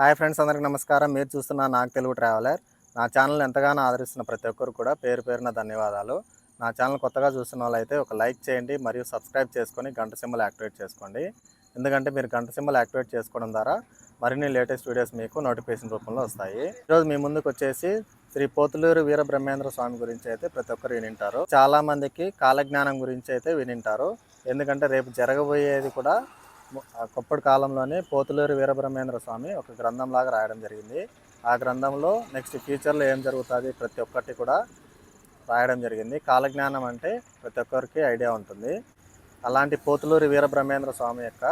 Hi friends అందరికి నమస్కారం. మీరు చూస్తున్న నాకు తెలుగు ట్రావెలర్. నా ఛానల్ ఎంతగానో ఆదరిస్తున్న ప్రతి ఒక్కరు కూడా పేరు పేరున ధన్యవాదాలు. నా ఛానల్ కొత్తగా చూస్తున్న వాళ్ళైతే ఒక లైక్ చేయండి మరియు సబ్స్క్రైబ్ చేసుకొని గంట సింబల్ యాక్టివేట్ చేసుకోండి. ఎందుకంటే మీరు గంట సింబల్ యాక్టివేట్ చేసుకోవడం ద్వారా మరిన్ని లేటెస్ట్ వీడియోస్ మీకు నోటిఫికేషన్ రూపంలో వస్తాయి. ఈరోజు మీ ముందుకు వచ్చేసి శ్రీ పోతులూరు వీర బ్రహ్మేంద్ర స్వామి గురించి అయితే ప్రతి ఒక్కరు వినింటారు. చాలామందికి కాలజ్ఞానం గురించి అయితే వినింటారు. ఎందుకంటే రేపు జరగబోయేది కూడా కొప్పటి కాలంలోనే పోతులూరు వీరబ్రహ్మేంద్ర స్వామి ఒక గ్రంథంలాగా రాయడం జరిగింది. ఆ గ్రంథంలో నెక్స్ట్ ఫ్యూచర్లో ఏం జరుగుతుంది ప్రతి ఒక్కటి కూడా రాయడం జరిగింది. కాలజ్ఞానం అంటే ప్రతి ఒక్కరికి ఐడియా ఉంటుంది. అలాంటి పోతులూరి వీరబ్రహ్మేంద్ర స్వామి యొక్క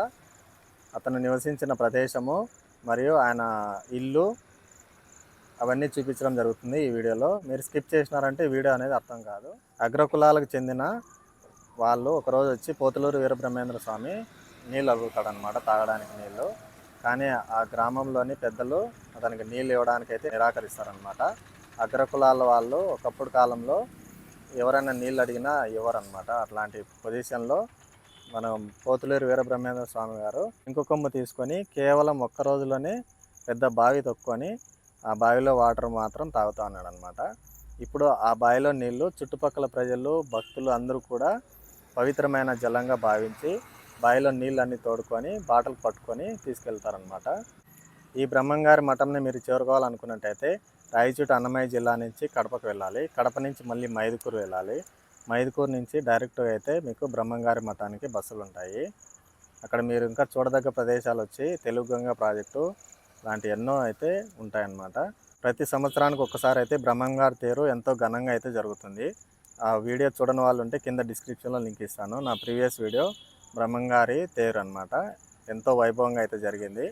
అతను నివసించిన ప్రదేశము మరియు ఆయన ఇల్లు అవన్నీ చూపించడం జరుగుతుంది ఈ వీడియోలో. మీరు స్కిప్ చేసినారంటే వీడియో అనేది అర్థం కాదు. అగ్రకులాలకు చెందిన వాళ్ళు ఒకరోజు వచ్చి పోతులూరు వీరబ్రహ్మేంద్ర స్వామి నీళ్ళు అడుగుతాడనమాట తాగడానికి నీళ్ళు. కానీ ఆ గ్రామంలోని పెద్దలు అతనికి నీళ్ళు ఇవ్వడానికి అయితే నిరాకరిస్తారనమాట అగ్రకులాల వాళ్ళు ఒకప్పుడు కాలంలో ఎవరైనా నీళ్ళు అడిగినా ఇవ్వరనమాట అట్లాంటి పొజిషన్లో మనం పోతులేరు వీరబ్రహ్మేంద్ర స్వామి గారు ఇంకో కొమ్ము తీసుకొని కేవలం ఒక్క రోజులోనే పెద్ద బావి తొక్కొని ఆ బావిలో వాటర్ మాత్రం తాగుతా ఉన్నాడు అనమాట ఇప్పుడు ఆ బావిలో నీళ్ళు చుట్టుపక్కల ప్రజలు భక్తులు అందరూ కూడా పవిత్రమైన జలంగా భావించి బావిలో నీళ్ళన్నీ తోడుకొని బాటలు పట్టుకొని తీసుకెళ్తారనమాట ఈ బ్రహ్మంగారి మఠంని మీరు చేరుకోవాలనుకున్నట్టయితే రాయచూటి అన్నమయ్య జిల్లా నుంచి కడపకు వెళ్ళాలి. కడప నుంచి మళ్ళీ మైదుకూరు వెళ్ళాలి. మైదుకూరు నుంచి డైరెక్ట్గా అయితే మీకు బ్రహ్మంగారి మఠానికి బస్సులు ఉంటాయి. అక్కడ మీరు ఇంకా చూడదగ్గ ప్రదేశాలు వచ్చి తెలుగు గంగా ప్రాజెక్టు లాంటి ఎన్నో అయితే ఉంటాయన్నమాట. ప్రతి సంవత్సరానికి ఒక్కసారి అయితే బ్రహ్మంగారి తేరు ఎంతో ఘనంగా అయితే జరుగుతుంది. ఆ వీడియో చూడని వాళ్ళు ఉంటే కింద డిస్క్రిప్షన్లో లింక్ ఇస్తాను. నా ప్రీవియస్ వీడియో బ్రహ్మంగారి తేరు అన్నమాట. ఎంతో వైభవంగా అయితే జరిగింది.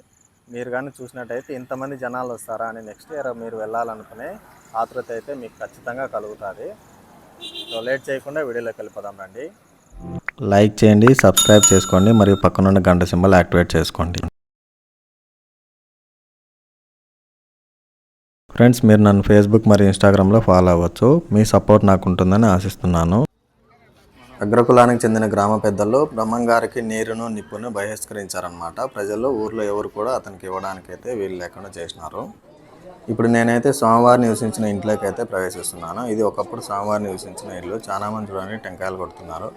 మీరు కానీ చూసినట్టయితే ఇంతమంది జనాలు వస్తారా అని నెక్స్ట్ ఇయర్ మీరు వెళ్ళాలనుకునే ఆతృత అయితే మీకు ఖచ్చితంగా కలుగుతుంది. సో లేట్ చేయకుండా వీడియోలోకి వెళ్ళిపోదాం రండి. లైక్ చేయండి సబ్స్క్రైబ్ చేసుకోండి మరియు పక్కనున్న గంట సింబల్ యాక్టివేట్ చేసుకోండి. ఫ్రెండ్స్ మీరు నన్ను ఫేస్బుక్ మరియు ఇన్స్టాగ్రామ్లో ఫాలో అవ్వచ్చు. మీ సపోర్ట్ నాకు ఉంటుందని ఆశిస్తున్నాను. అగ్రకులానికి చెందిన గ్రామ పెద్దల్లో బ్రహ్మంగారికి నీరును నిప్పును బహిష్కరించారనమాట ప్రజలు ఊర్లో ఎవరు కూడా అతనికి ఇవ్వడానికైతే వీలు లేకుండా చేసినారు. ఇప్పుడు నేనైతే సోమవారం నివసించిన ఇంట్లోకి అయితే ప్రవేశిస్తున్నాను. ఇది ఒకప్పుడు స్వామివారి నివసించిన ఇల్లు. చాలా మంది చూడండి టెంకాయలు కొడుతున్నారు.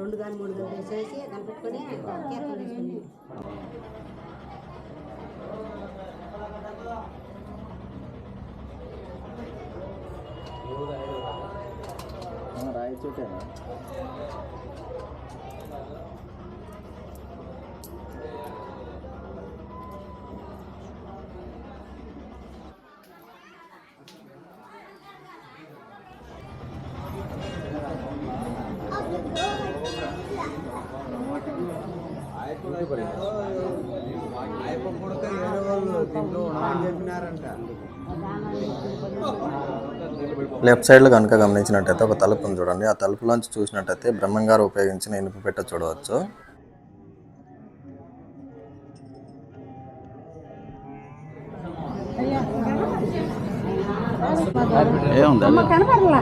రెండు గాని మూడు వేసేసి రాయచోటే. ఆయప్ప కొడుక వాళ్ళు దీంట్లో చెప్పినారంట. లెఫ్ట్ సైడ్లో కనుక గమనించినట్టయితే ఒక తలుపు ఉంది చూడండి. ఆ తలుపులోంచి చూసినట్టయితే బ్రహ్మంగారు ఉపయోగించిన ఇనుపు పెట్ట చూడవచ్చు. కనపడలా?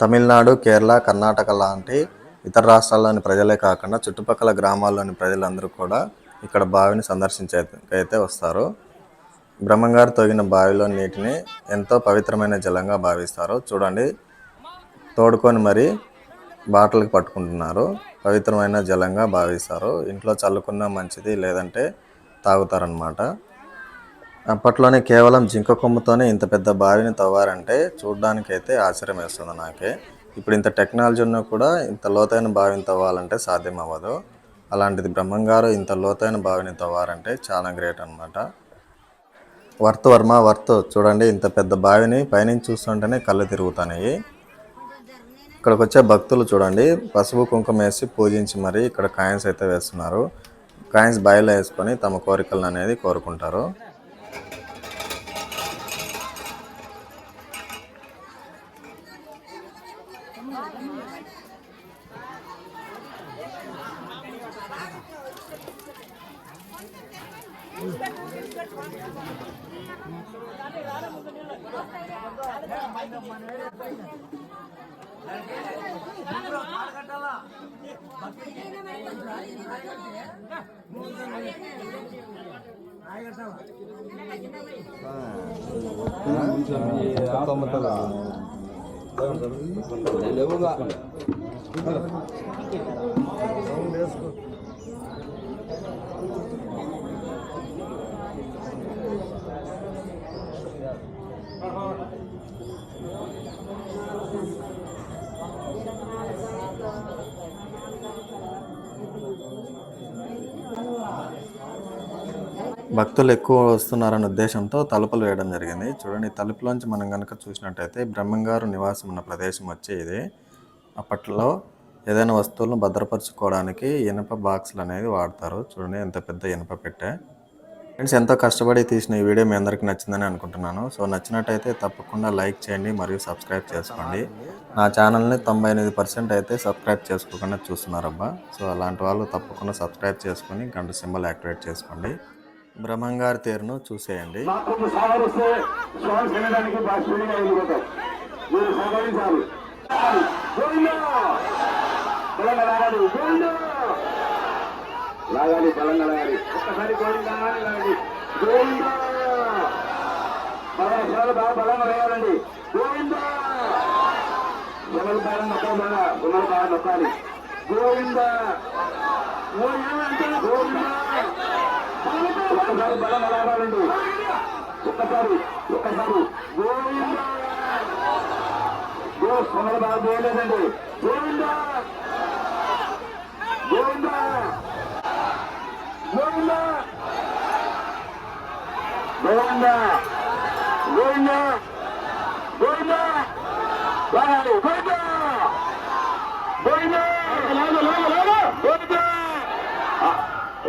తమిళనాడు కేరళ కర్ణాటక లాంటి ఇతర రాష్ట్రాల్లోని ప్రజలే కాకుండా చుట్టుపక్కల గ్రామాల్లోని ప్రజలందరూ కూడా ఇక్కడ బావిని సందర్శించైతే వస్తారు. బ్రహ్మంగారు తొగిన బావిలో నీటిని ఎంతో పవిత్రమైన జలంగా భావిస్తారు. చూడండి తోడుకొని మరి బాటలకు పట్టుకుంటున్నారు. పవిత్రమైన జలంగా భావిస్తారు. ఇంట్లో చల్లుకున్న మంచిది లేదంటే తాగుతారనమాట అప్పట్లోనే కేవలం జింక కొమ్ముతోనే ఇంత పెద్ద బావిని తవ్వారంటే చూడ్డానికైతే ఆశ్చర్యం వేస్తుంది నాకే. ఇప్పుడు ఇంత టెక్నాలజీ ఉన్నా కూడా ఇంత లోతైన బావిని తవ్వాలంటే సాధ్యం అవ్వదు అలాంటిది బ్రహ్మంగారు ఇంత లోతైన బావిని తవ్వారంటే చాలా గ్రేట్ అన్నమాట. Worth Varma worth. చూడండి ఇంత పెద్ద బావిని పైనుంచి చూస్తుంటేనే కళ్ళు తిరుగుతున్నాయి ఇక్కడికి వచ్చే భక్తులు చూడండి పసుపు కుంకుమ వేసి పూజించి మరి ఇక్కడ కాయిన్స్ అయితే వేస్తున్నారు. కాయిన్స్ బయలు వేసుకొని తమ కోరికలను అనేది కోరుకుంటారు. లేవుగా సౌండ్ వేసుకో భక్తులు ఎక్కువ వస్తున్నారన్న ఉద్దేశంతో తలుపులు వేయడం జరిగింది. చూడండి తలుపులోంచి మనం కనుక చూసినట్టయితే బ్రహ్మంగారు నివాసం ఉన్న ప్రదేశం వచ్చి ఇది అప్పట్లో ఏదైనా వస్తువులను భద్రపరచుకోవడానికి ఇనుప బాక్సులు అనేది వాడతారు. చూడండి ఎంత పెద్ద ఇనుప పెట్టే. ఫ్రెండ్స్ ఎంతో కష్టపడి తీసిన ఈ వీడియో మీ అందరికీ నచ్చిందని అనుకుంటున్నాను. సో నచ్చినట్టయితే తప్పకుండా లైక్ చేయండి మరియు సబ్స్క్రైబ్ చేసుకోండి. నా ఛానల్ని తొంభై ఎనిమిది పర్సెంట్ అయితే సబ్స్క్రైబ్ చేసుకోకుండా చూస్తున్నారబ్బా. సో అలాంటి వాళ్ళు తప్పకుండా సబ్స్క్రైబ్ చేసుకొని గంట సింబల్ యాక్టివేట్ చేసుకోండి. బ్రహ్మంగారు తేరును చూసేయండి. నాకు లాగాలి బలంగా లాగాలి. ఒక్కసారి గోవిందా లాగాలి. గోవిందా! బాగా బలంగా వేయాలండి గోవిందా! శ్రమలు బాగా నొక్కాలి బాగా. బాగా నొక్కాలి. గోవిందా! గోవిందా! ఒక్కసారి బలం రావాలండి ఒక్కసారి ఒక్కసారి గోవింద గో సమర బాగా చేయలేదండి గోవింద గోవింద గోవింద గోవింద గోవింద గోవింద రావాలి గోవింద గోవింద లాగు లాగు లాగు గోవింద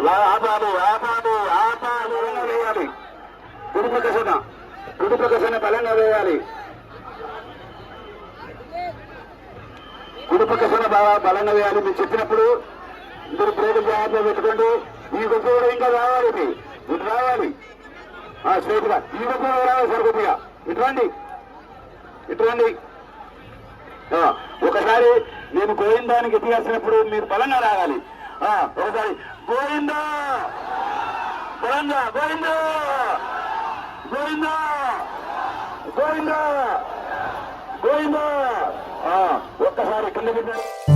ఆపాలి ఆపాలి ఆపాలి వేయాలి. కుడి ప్రకసన కుడి ప్రకసన బలంగా వేయాలి. కుడి ప్రకసన బాగా బలంగా వేయాలి. మీరు చెప్పినప్పుడు మీరు బ్రేక్ జాగ్రత్తగా పెట్టుకోండి. ఈ గొప్ప కూడా ఇంకా రావాలి ఇది. ఇటు రావాలి. స్ట్రైట్గా. ఈ గొప్ప కూడా రావాలి సార్ ఇటువండి ఇటు రండి. ఇటు రండి. ఒకసారి నేను గోవిందానికి ఎత్తివేసినప్పుడు మీరు బలంగా రాగాలి. ఒకసారి గోవిందా! బలంగా గోవింద! గోవిందా! గోవిందా! గోవిందా! ఒక్కసారి కింద పెట్టారు